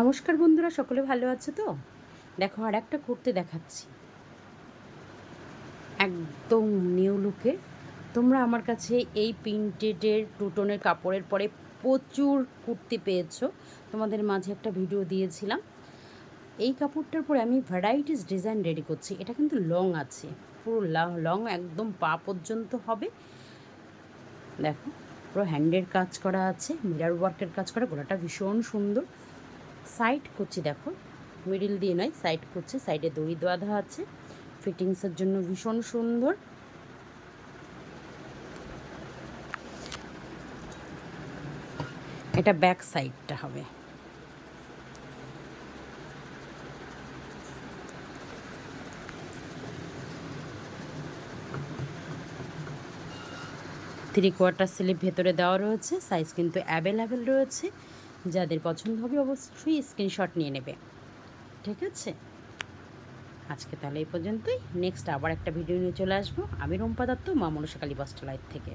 নমস্কার বন্ধুরা, সকলে ভালো আছে তো? দেখো আর একটা কুর্তি দেখাচ্ছি। একদম নিউ লুকে তোমরা আমার কাছে এই প্রিন্টেডের টুটনের কাপড়ের পরে প্রচুর কুর্তি পেয়েছ। তোমাদের মাঝে একটা ভিডিও দিয়েছিলাম। এই কাপড়টার পরে আমি ভ্যারাইটিস ডিজাইন রেডি করছি। এটা কিন্তু লং আছে। পুরো লং একদম পা পর্যন্ত হবে। দেখো, পুরো হ্যান্ডের কাজ করা আছে মিরার ওয়ার্কের কাজ করা গোড়াটা ভীষণ সুন্দর। সাইড কুচি দেখো। মিডিল দিয়ে নয়, সাইড কুচি সাইডে দড়ি দেওয়া আছে। ফিটিংসের জন্য ভীষণ সুন্দর। এটা ব্যাক সাইডটা হবে। থ্রি কোয়ার্টার স্লিপ ভেতরে দেওয়া রয়েছে সাইজ কিন্তু অ্যাভেলেবেল রয়েছে। যাদের পছন্দ হবে অবশ্যই স্ক্রিনশট নিয়ে নেবে। ঠিক আছে? আজকে তাহলে এই পর্যন্তই। নেক্সট আবার একটা ভিডিও নিয়ে চলে আসব। আমি রম্পা দত্ত, মা মনসাকালী বস্ত্রালয় থেকে।